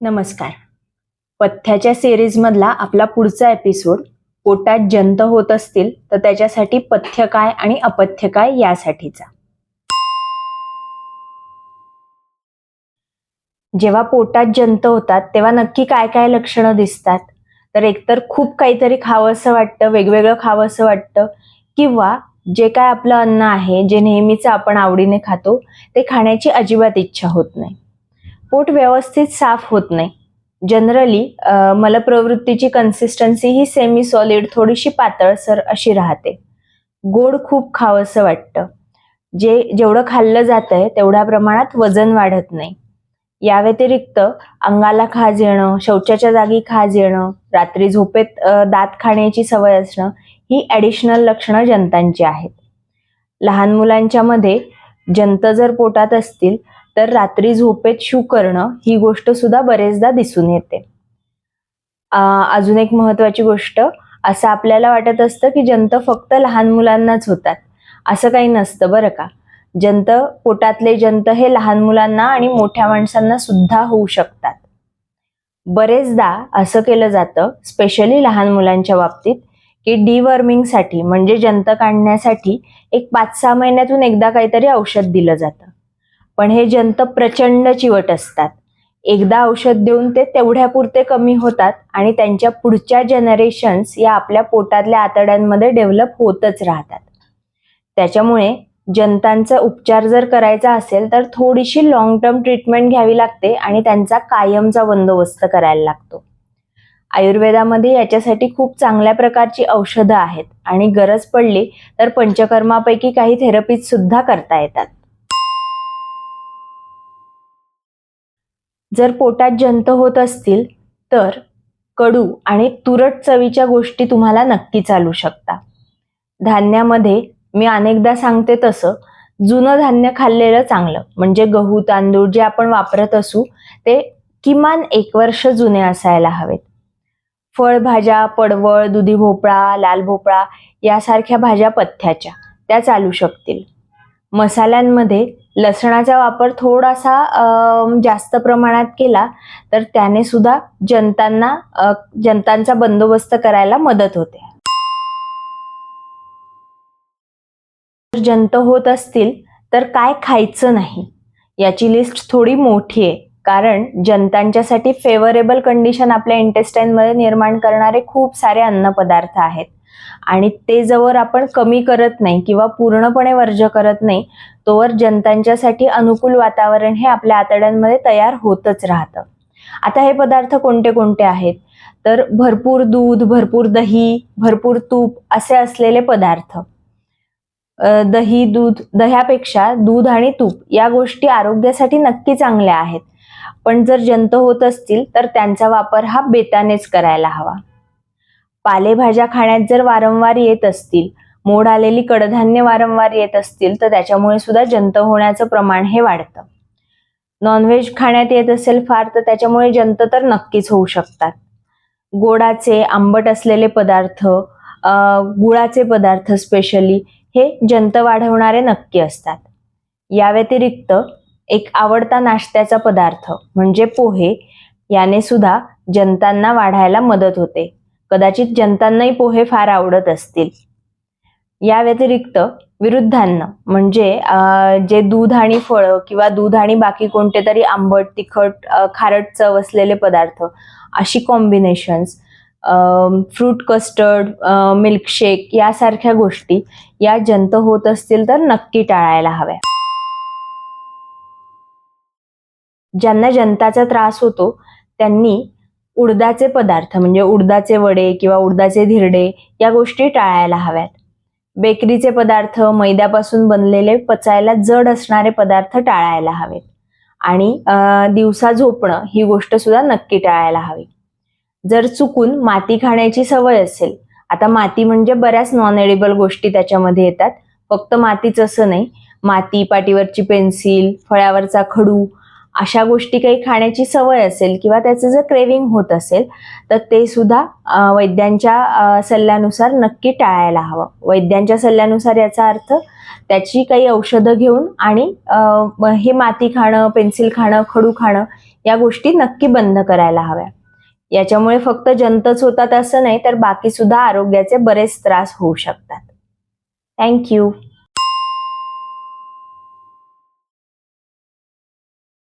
नमस्कार. पथ्याच्या सिरीजमधला आपला पुढचा एपिसोड पोटात जंत होत असतील तर त्याच्यासाठी पथ्य काय आणि अपथ्य काय यासाठीचा. जेव्हा पोटात जंत होतात तेव्हा नक्की काय काय लक्षणं दिसतात? तर एकतर खूप काहीतरी खावंसं वाटतं वेगवेगळं खावंसं वाटतं किंवा जे काय आपलं अन्न आहे जे नेहमीच आपण आवडीने खातो ते खाण्याची अजिबात इच्छा होत नाही. पोट व्यवस्थित साफ होत नाही. जनरली मलप्रवृत्तीची कन्सिस्टन्सी ही सेमी सॉलिड थोडीशी पातळसर अशी राहते. गोड खूप खावंसं वाटतं. जे जेवढं खाल्लं जातंय तेवढ्या प्रमाणात वजन वाढत नाही. या व्यतिरिक्त अंगाला खाज येणं शौचाच्या जागी खाज येणं रात्री झोपेत दात खाण्याची सवय असणं ही ॲडिशनल लक्षणं जंतांची आहेत. लहान मुलांच्या मध्ये जंत जर पोटात असतील तर रात्री झोपेत शू करणं ही गोष्ट सुद्धा बरेचदा दिसून येते. अजून एक महत्वाची गोष्ट असं आपल्याला वाटत असतं की जंत फक्त लहान मुलांनाच होतात. असं काही नसतं बरं का. जंत पोटातले जंत हे लहान मुलांना आणि मोठ्या माणसांना सुद्धा होऊ शकतात. बरेचदा असं केलं जातं स्पेशली लहान मुलांच्या बाबतीत की डिवर्मिंगसाठी म्हणजे जंत काढण्यासाठी एक पाच सहा महिन्यातून एकदा काहीतरी औषध दिलं जातं. पण हे जंत प्रचंड चिवट असतात. एकदा औषध देऊन ते तेवढ्यापुरते कमी होतात आणि त्यांच्या पुढच्या जनरेशन्स या आपल्या पोटातल्या आतड्यांमध्ये डेव्हलप होतच राहतात. त्याच्यामुळे जंतांचा उपचार जर करायचा असेल तर थोडीशी लॉंग टर्म ट्रीटमेंट घ्यावी लागते आणि त्यांचा कायमचा बंदोबस्त करायला लागतो. आयुर्वेदामध्ये याच्यासाठी खूप चांगल्या प्रकारची औषधं आहेत आणि गरज पडली तर पंचकर्मापैकी काही थेरपीज सुद्धा करता येतात. जर पोटात जंत होत असतील तर कडू आणि तुरट चवीच्या गोष्टी तुम्हाला नक्की चालू शकता. धान्यामध्ये मी अनेकदा सांगते तसं जुनं धान्य खाल्लेलं चांगलं. म्हणजे गहू तांदूळ जे आपण वापरत असू ते किमान एक वर्ष जुने असायला हवेत. फळभाज्या पडवळ दुधी भोपळा लाल भोपळा यासारख्या भाज्या पथ्याच्या त्या चालू शकतील. मसाल्यांमध्ये लसणाचा वापर थोडासा जास्त प्रमाणात केला तर त्याने सुद्धा जनतांना जनतांचा बंदोबस्त करायला मदत होते. जर जंत होत असतील तर काय खायचं नाही? याची लिस्ट थोडी मोठी आहे. कारण जनतांच्यासाठी फेवरेबल कंडिशन आपल्या इंटेस्टाईनमध्ये निर्माण करणारे खूप सारे अन्नपदार्थ आहेत. आणि ते जवळ आपण कमी करत नाही किंवा पूर्णपणे वर्ज्य करत नाही तोवर जनतांच्यासाठी अनुकूल वातावरण हे आपल्या आतड्यांमध्ये तयार होतच राहतं. आता हे पदार्थ कोणते कोणते आहेत? तर भरपूर दूध भरपूर दही भरपूर तूप असे असलेले पदार्थ. दही दूध दह्यापेक्षा दूध आणि तूप या गोष्टी आरोग्यासाठी नक्की चांगल्या आहेत. पण जर जंत होत असतील तर त्यांचा वापर हा बेतानेच करायला हवा. पालेभाज्या खाण्यात जर वारंवार येत असतील मोड आलेली कडधान्य वारंवार येत असतील तर त्याच्यामुळे सुद्धा जंत होण्याचं प्रमाण हे वाढतं. नॉनव्हेज खाण्यात येत असेल फार तर त्याच्यामुळे जंत तर नक्कीच होऊ शकतात. गोडाचे आंबट असलेले पदार्थ गुळाचे पदार्थ स्पेशली हे जंत वाढवणारे नक्की असतात. या व्यतिरिक्त एक आवडता नाश्त्याचा पदार्थ म्हणजे पोहे याने सुद्धा जंतांना वाढायला मदत होते. कदाचित जनतांनाही पोहे फार आवडत असतील. या व्यतिरिक्त विरुद्धांना म्हणजे जे दूध आणि फळं किंवा दूध आणि बाकी कोणते तरी आंबट तिखट खारट चव असलेले पदार्थ अशी कॉम्बिनेशन्स फ्रूट कस्टर्ड मिल्कशेक यासारख्या गोष्टी या जंत होत असतील तर नक्की टाळायला हव्या. ज्यांना जंताचा त्रास होतो त्यांनी उडदाचे पदार्थ म्हणजे उडदाचे वडे किंवा उडदाचे धिरडे या गोष्टी टाळायला हव्यात. बेकरीचे पदार्थ मैद्यापासून बनलेले पचायला जड असणारे पदार्थ टाळायला हवेत. आणि दिवसा झोपणं ही गोष्ट सुद्धा नक्की टाळायला हवी. जर चुकून माती खाण्याची सवय असेल आता माती म्हणजे बऱ्याच नॉन एडिबल गोष्टी त्याच्यामध्ये येतात. फक्त मातीच असं नाही. माती पाटीवरची पेन्सिल फळ्यावरचा खडू अशा गोष्टी काही खाण्याची सवय असेल किंवा त्याचं जर क्रेविंग होत असेल तर ते सुद्धा वैद्यांच्या सल्ल्यानुसार नक्की टाळायला हवं. वैद्यांच्या सल्ल्यानुसार याचा अर्थ त्याची काही औषधं घेऊन आणि हे माती खाणं पेन्सिल खाणं खडू खाणं या गोष्टी नक्की बंद करायला हव्या. याच्यामुळे फक्त जंतच होतात असं नाही तर बाकी सुद्धा आरोग्याचे बरेच त्रास होऊ शकतात. थँक्यू